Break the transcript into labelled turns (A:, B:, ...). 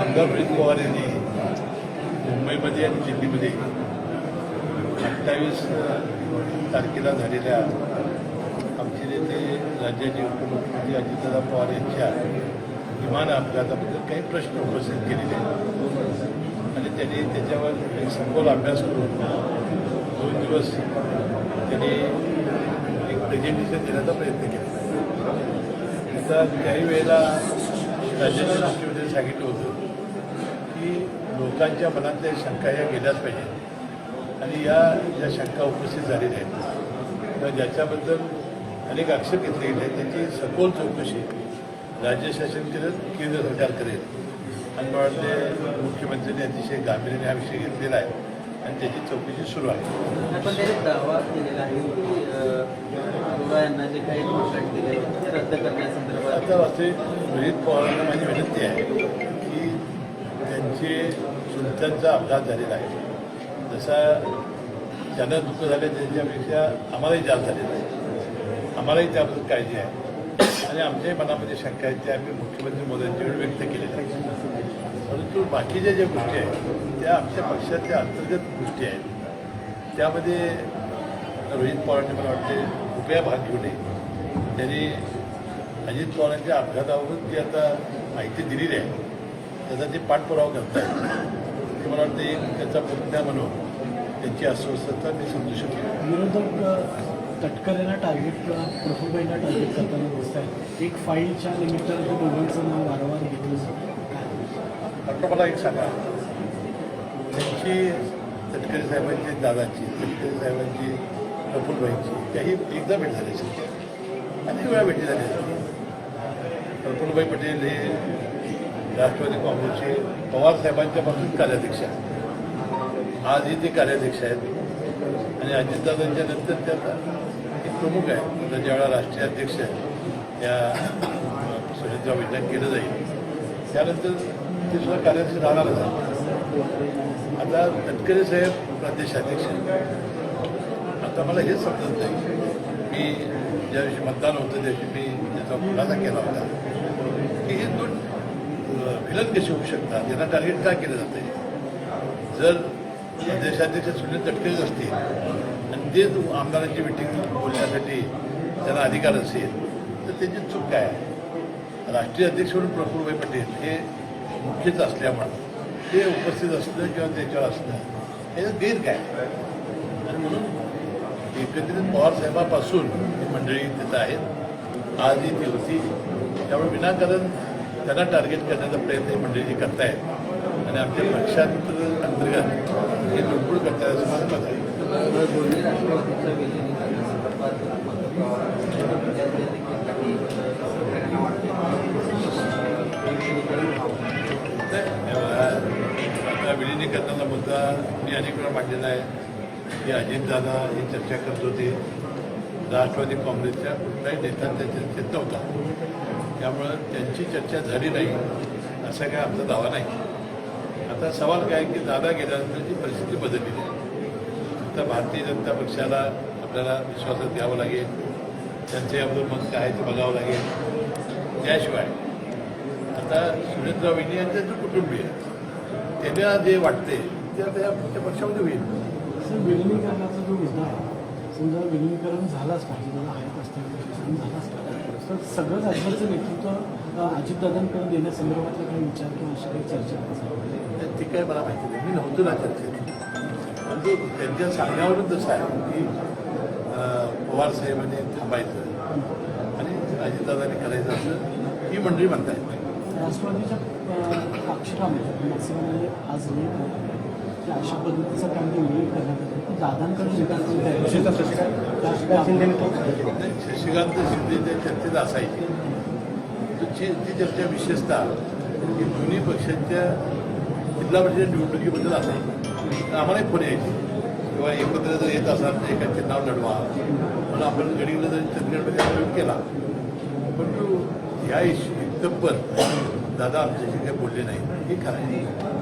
A: आमदार रोहित पवार यांनी मुंबईमध्ये आणि दिल्लीमध्ये अठ्ठावीस तारखेला झालेल्या आमचे नेते राज्याचे उपमुख्यमंत्री अजितदादा पवार यांच्या विमान अपघाताबद्दल काही प्रश्न उपस्थित केलेले आणि त्यांनी त्याच्यावर एक सखोल अभ्यास करून दोन दिवस त्यांनी एक प्रेझेंटेशन देण्याचा प्रयत्न केला. आता काही वेळेला राज्याच्या मुख्यमंत्र्यांनी सांगितलं होतं की लोकांच्या मनातल्या शंका या गेल्याच पाहिजेत. आणि या ज्या शंका उपस्थित झालेल्या आहेत किंवा ज्याच्याबद्दल अनेक आक्षेप घेतले गेले आहेत त्याची सखोल चौकशी राज्य शासन करेल केंद्र सरकार करेल. आणि मला वाटते मुख्यमंत्र्यांनी अतिशय गांभीर्याने हा विषय घेतलेला आहे आणि त्याची चौकशी सुरू आहे.
B: पण त्याने दावा केलेला आहे की अरोरा यांना जे काही कॉन्ट्रॅक्ट दिले ते रद्द करण्यासंदर्भात
A: आता असे रोहित पवारांना माझी विनंती आहे. की त्यांचे अपघात झालेला आहे. जसा ज्यांना दुःख झाले त्यांच्यापेक्षा आम्हालाही जास्त झालेलं आहे. आम्हालाही त्याबद्दल काळजी आहे. आणि आमच्याही मनामध्ये शंका आहेत ते आम्ही मुख्यमंत्री मोदींच्याकडे व्यक्त केलेल्या आहेत परंतु बाकीच्या ज्या गोष्टी आहेत त्या आमच्या पक्षाच्या अंतर्गत गोष्टी आहेत. त्यामध्ये रोहित पवारांनी मला वाटते कृपया भाग घेऊ नये त्यांनी अजित पवारांच्या अपघाताबाबत जी आता माहिती दिलेली आहे. त्याचा ते पाठपुरावा करतायत मला वाटतं एक त्याचा मुद्दा म्हणून त्यांची अस्वस्थता मी समजू शकतो.
C: विरोधक तटकरेला टार्गेट किंवा टार्गेट करताना दिसत आहेत एक फाईलच्या निमित्तानं ते दोघांचं नाव वारंवार घेतलं
A: डॉक्टर मला एक सांगा. त्यांची तटकरे साहेबांची दादाची तटकरे साहेबांची प्रफुल्लबाईंची त्याही एकदा भेट झाली असेल. अनेक वेळा भेटी झाली असतील प्रफुल्लबाई पटेल हे राष्ट्रवादी काँग्रेसचे पवार साहेबांच्या पासून कार्याध्यक्ष आहेत. आजही ते कार्याध्यक्ष आहेत आणि अजितदादांच्या नंतर ते एक प्रमुख आहे आता ज्यावेळा राष्ट्रीय अध्यक्ष त्या सुनेत्रा विधान केलं जाईल. त्यानंतर ते सुद्धा कार्याध्यक्ष राहणारच आहे आता तटकरे साहेब प्रदेशाध्यक्ष आता मला हेच समजत नाही मी ज्या दिवशी मतदान होतं त्या दिवशी मी त्याचा खुलासा केला होता. विकलन कसे होऊ शकतात? यांना टार्गेट का केलं जातं जर प्रदेशाध्यक्ष सुनील तटकरेच असतील आणि ते आमदारांची मिटिंग बोलण्यासाठी त्यांना अधिकार असेल तर त्याची चूक काय? आहे राष्ट्रीय अध्यक्ष म्हणून प्रफुल्लभाई पटेल हे मुख्यच असल्यामुळं ते उपस्थित असणं किंवा त्याच्यावर असणं हे गैर काय? आणि म्हणून एकत्रित पवारसाहेबापासून ही मंडळी तिथं आहेत. आजही ती होती. त्यामुळे विनाकारण त्यांना टार्गेट करण्याचा प्रयत्न ही मंडळी करतायत. आणि आमच्या पक्षांतर अंतर्गत हे लुडबुड करतायत असं मत आहे आता विलिनीकरणाचा मुद्दा मी अनेक वेळा मांडलेला आहे. की अजितदादा ही चर्चा करत होते. राष्ट्रवादी काँग्रेसच्या कुठलाही नेत्यांच्या चर्चेत नव्हता त्यामुळं त्यांची चर्चा झाली नाही. असा काय आमचा दावा नाही. आता सवाल काय की दादा गेल्यानंतरची परिस्थिती बदलली आहे. आता भारतीय जनता पक्षाला आपल्याला विश्वासात घ्यावं लागेल. त्यांचे आपलं मत काय आहे ते बघावं लागेल. त्याशिवाय आता सुरेंद्रराव वहिनी यांचं जो कुटुंबीय आहे, त्यांना जे वाटते ते आता या पक्षामध्ये होईल.
C: सर विलिनीकरणाचा जो मुद्दा आहे समजा विलिनीकरण झालाच पाहिजे त्याला आहेत असताना झालाच पाहिजे. तर सगळं राज्याचं नेतृत्व अ, अजितदादांकडे देण्यासंदर्भातला काही विचार किंवा अशी काही चर्चा
A: ते काय मला माहिती नाही. मी नव्हतो ना चर्चेत परंतु त्यांच्या सांगण्यावरून तसं आहे की अं, पवार साहेबांनी थांबायचं आणि अजितदादांनी करायचं असं ही मंडळी म्हणतायत.
C: राष्ट्रवादीच्या अ, अक्षरामध्ये मॅक्सिमम आज की अशा पद्धतीचा काही उल्लेख करण्यात येतो
A: शशिकांत शिंदे त्या चर्चेत असायची ती चर्चा विशेषतः की दोन्ही पक्षांच्या जिल्हा परिषद निवडणुकीबद्दल असायची आम्हाला आम्हालाही फोन यायचे किंवा एकत्र जर येत असाल तर एकाचे नाव लढवा पण आपण गडीला जर चंदगडमध्ये प्रयोग केला परंतु ह्या इश इतकं दादा आमच्याशी काही बोलले नाही. हे खरं आहे.